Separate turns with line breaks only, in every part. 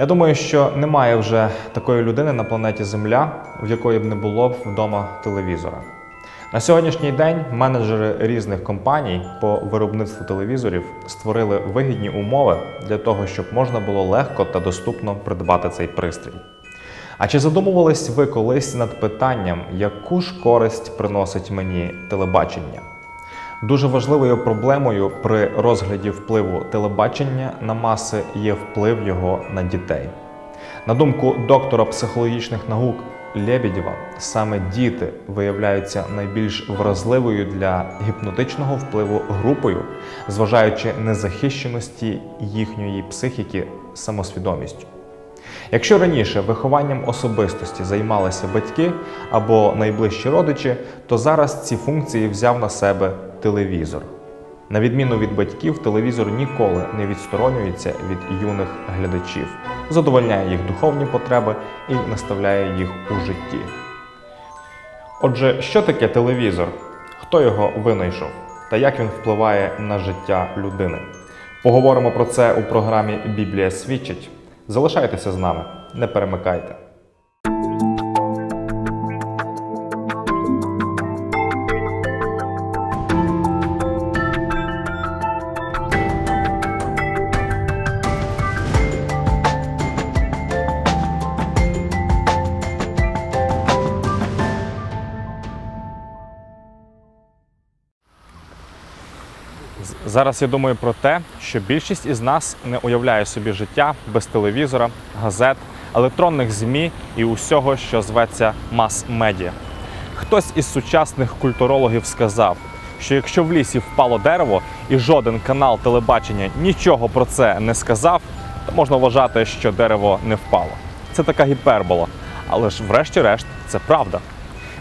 Я думаю, що немає вже такої людини на планеті Земля, в якої б не було б вдома телевізора. На сьогоднішній день менеджери різних компаній по виробництву телевізорів створили вигідні умови для того, щоб можна було легко та доступно придбати цей пристрій. А чи задумувались ви колись над питанням, яку ж користь приносить мені телебачення? Дуже важливою проблемою при розгляді впливу телебачення на маси є вплив його на дітей. На думку доктора психологічних наук Лебедєва, саме діти виявляються найбільш вразливою для гіпнотичного впливу групою, зважаючи незахищеності їхньої психіки самосвідомістю. Якщо раніше вихованням особистості займалися батьки або найближчі родичі, то зараз ці функції взяв на себе телевізор. На відміну від батьків, телевізор ніколи не відсторонюється від юних глядачів, задовольняє їх духовні потреби і наставляє їх у житті. Отже, що таке телевізор? Хто його винайшов та як він впливає на життя людини? Поговоримо про це у програмі Біблія свідчить. Залишайтеся з нами, не перемикайте. Зараз я думаю про те, що більшість із нас не уявляє собі життя без телевізора, газет, електронних ЗМІ і усього, що зветься мас-медіа. Хтось із сучасних культурологів сказав, що якщо в лісі впало дерево і жоден канал телебачення нічого про це не сказав, то можна вважати, що дерево не впало. Це така гіпербола. Але ж, врешті-решт, це правда.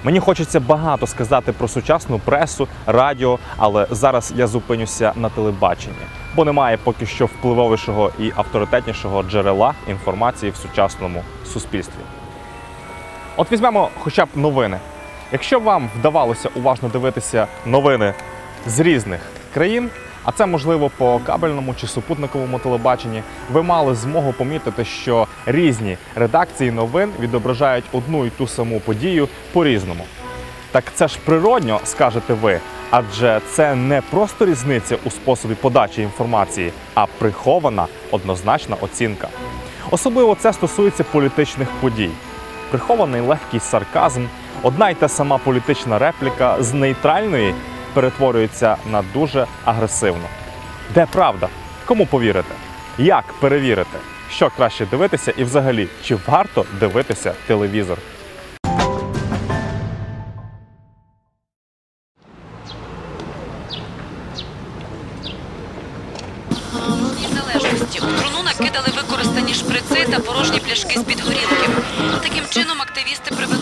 Мені хочеться багато сказати про сучасну пресу, радіо, але зараз я зупинюся на телебаченні, бо немає поки що впливовішого і авторитетнішого джерела інформації в сучасному суспільстві. От візьмемо хоча б новини. Якщо вам вдавалося уважно дивитися новини з різних країн, а це можливо по кабельному чи супутниковому телебаченні, ви мали змогу помітити, що різні редакції новин відображають одну і ту саму подію по-різному. Так це ж природньо, скажете ви, адже це не просто різниця у способі подачі інформації, а прихована однозначна оцінка. Особливо це стосується політичних подій. Прихований легкий сарказм, одна й та сама політична репліка з нейтральної перетворюється на дуже агресивну. Де правда? Кому повірити? Як перевірити? Що краще дивитися і взагалі, чи варто дивитися телевізор?
незалежності. У труну накидали використані шприци та порожні пляшки з-під горілки. Таким чином активісти привернули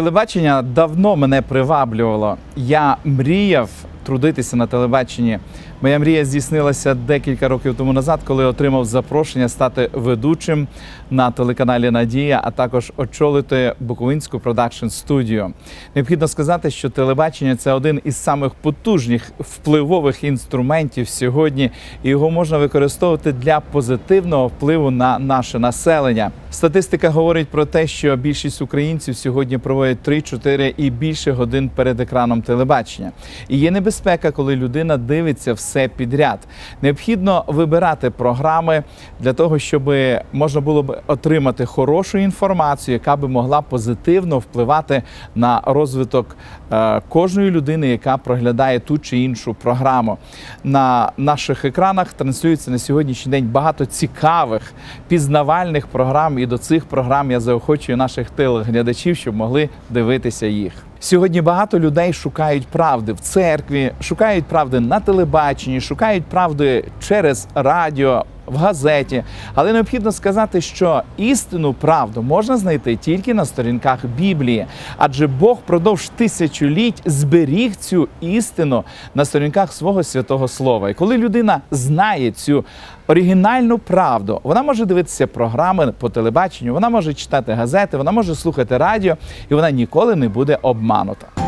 Телебачення давно мене приваблювало. Я мріяв трудитися на телебаченні. Моя мрія здійснилася декілька років тому назад, коли отримав запрошення стати ведучим на телеканалі Надія, а також очолити Буковинську продакшн студію. Необхідно сказати, що телебачення це один із самих потужних впливових інструментів сьогодні, і його можна використовувати для позитивного впливу на наше населення. Статистика говорить про те, що більшість українців сьогодні проводять 3-4 і більше годин перед екраном телебачення. І є небезпека, коли людина дивиться все підряд. Необхідно вибирати програми для того, щоб можна було б отримати хорошу інформацію, яка би могла позитивно впливати на розвиток е, кожної людини, яка проглядає ту чи іншу програму. На наших екранах транслюється на сьогоднішній день багато цікавих пізнавальних програм, і до цих програм я заохочую наших телеглядачів, щоб могли дивитися їх. Сьогодні багато людей шукають правди в церкві, шукають правди на телебаченні, шукають правди через радіо, в газеті. Але необхідно сказати, що істину правду можна знайти тільки на сторінках Біблії, адже Бог продовж тисячоліть зберіг цю істину на сторінках свого святого слова. І коли людина знає цю оригінальну правду, вона може дивитися програми по телебаченню, вона може читати газети, вона може слухати радіо, і вона ніколи не буде обманута.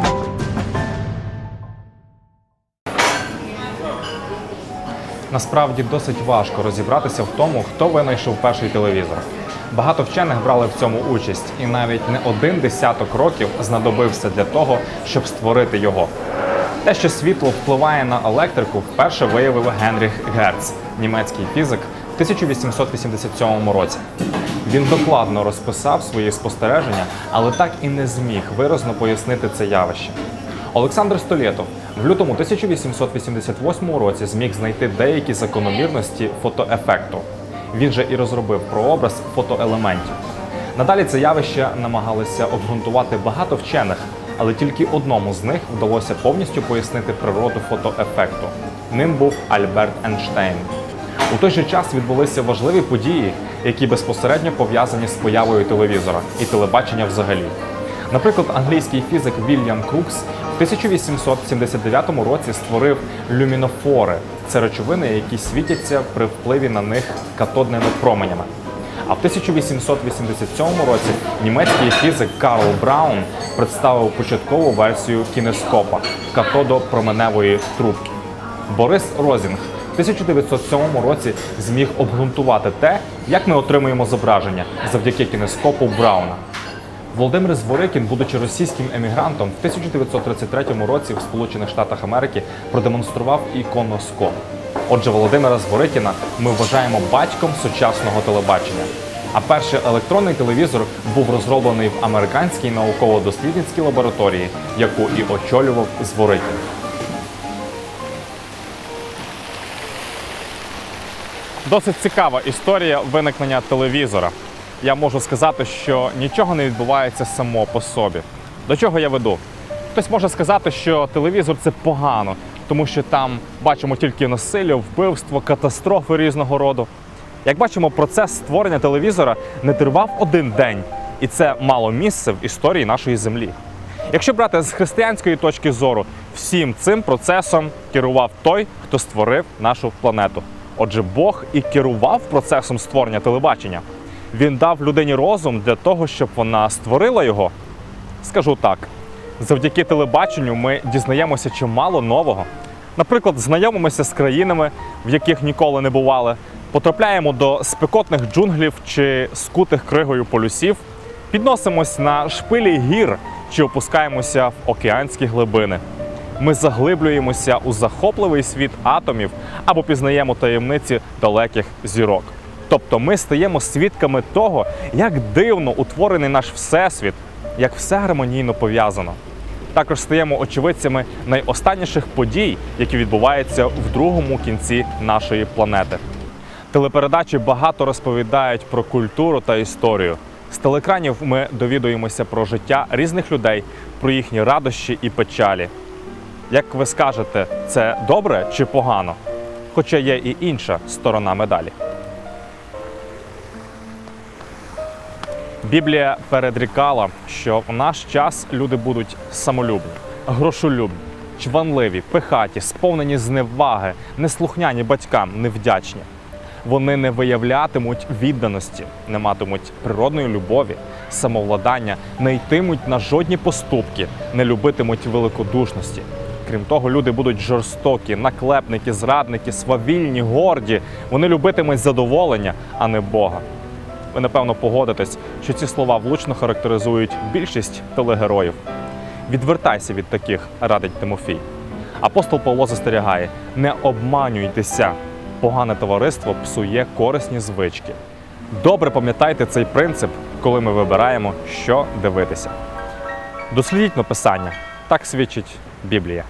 Насправді досить важко розібратися в тому, хто винайшов перший телевізор. Багато вчених брали в цьому участь, і навіть не один десяток років знадобився для того, щоб створити його. Те, що світло впливає на електрику, вперше виявив Генріх Герц, німецький фізик, в 1887 році. Він докладно розписав свої спостереження, але так і не зміг виразно пояснити це явище. Олександр Столєтов в лютому 1888 році зміг знайти деякі закономірності фотоефекту. Він же і розробив прообраз фотоелементів. Надалі це явище намагалися обґрунтувати багато вчених, але тільки одному з них вдалося повністю пояснити природу фотоефекту. Ним був Альберт Ейнштейн. У той же час відбулися важливі події, які безпосередньо пов'язані з появою телевізора і телебачення взагалі. Наприклад, англійський фізик Вільям Крукс 1879 році створив люмінофори. Це речовини, які світяться при впливі на них катодними променями. А в 1887 році німецький фізик Карл Браун представив початкову версію кінескопа катодопроменевої трубки. Борис Розінг в 1907 році зміг обґрунтувати те, як ми отримуємо зображення завдяки кінескопу Брауна. Володимир Зворикін, будучи російським емігрантом, в 1933 році в Сполучених Штатах Америки продемонстрував іконоскоп. Отже, Володимира Зворикіна ми вважаємо батьком сучасного телебачення. А перший електронний телевізор був розроблений в американській науково-дослідницькій лабораторії, яку і очолював Зворикін. Досить цікава історія виникнення телевізора. Я можу сказати, що нічого не відбувається само по собі. До чого я веду? Хтось може сказати, що телевізор це погано, тому що там бачимо тільки насилля, вбивство, катастрофи різного роду. Як бачимо, процес створення телевізора не тривав один день, і це мало місце в історії нашої землі. Якщо брати з християнської точки зору, всім цим процесом керував той, хто створив нашу планету. Отже, Бог і керував процесом створення телебачення. Він дав людині розум для того, щоб вона створила його. Скажу так: завдяки телебаченню ми дізнаємося чимало нового. Наприклад, знайомимося з країнами, в яких ніколи не бували, потрапляємо до спекотних джунглів чи скутих кригою полюсів, підносимось на шпилі гір чи опускаємося в океанські глибини. Ми заглиблюємося у захопливий світ атомів або пізнаємо таємниці далеких зірок. Тобто ми стаємо свідками того, як дивно утворений наш всесвіт, як все гармонійно пов'язано. Також стаємо очевидцями найостанніших подій, які відбуваються в другому кінці нашої планети. Телепередачі багато розповідають про культуру та історію. З телекранів ми довідуємося про життя різних людей, про їхні радощі і печалі. Як ви скажете, це добре чи погано? Хоча є і інша сторона медалі. Біблія передрікала, що в наш час люди будуть самолюбні, грошолюбні, чванливі, пихаті, сповнені зневаги, неслухняні батькам, невдячні. Вони не виявлятимуть відданості, не матимуть природної любові, самовладання, не йтимуть на жодні поступки, не любитимуть великодушності. Крім того, люди будуть жорстокі, наклепники, зрадники, свавільні, горді. Вони любитимуть задоволення, а не Бога. Ви напевно погодитесь, що ці слова влучно характеризують більшість телегероїв. Відвертайся від таких, радить Тимофій. Апостол Павло застерігає: не обманюйтеся, погане товариство псує корисні звички. Добре пам'ятайте цей принцип, коли ми вибираємо, що дивитися. Дослідіть написання, так свідчить Біблія.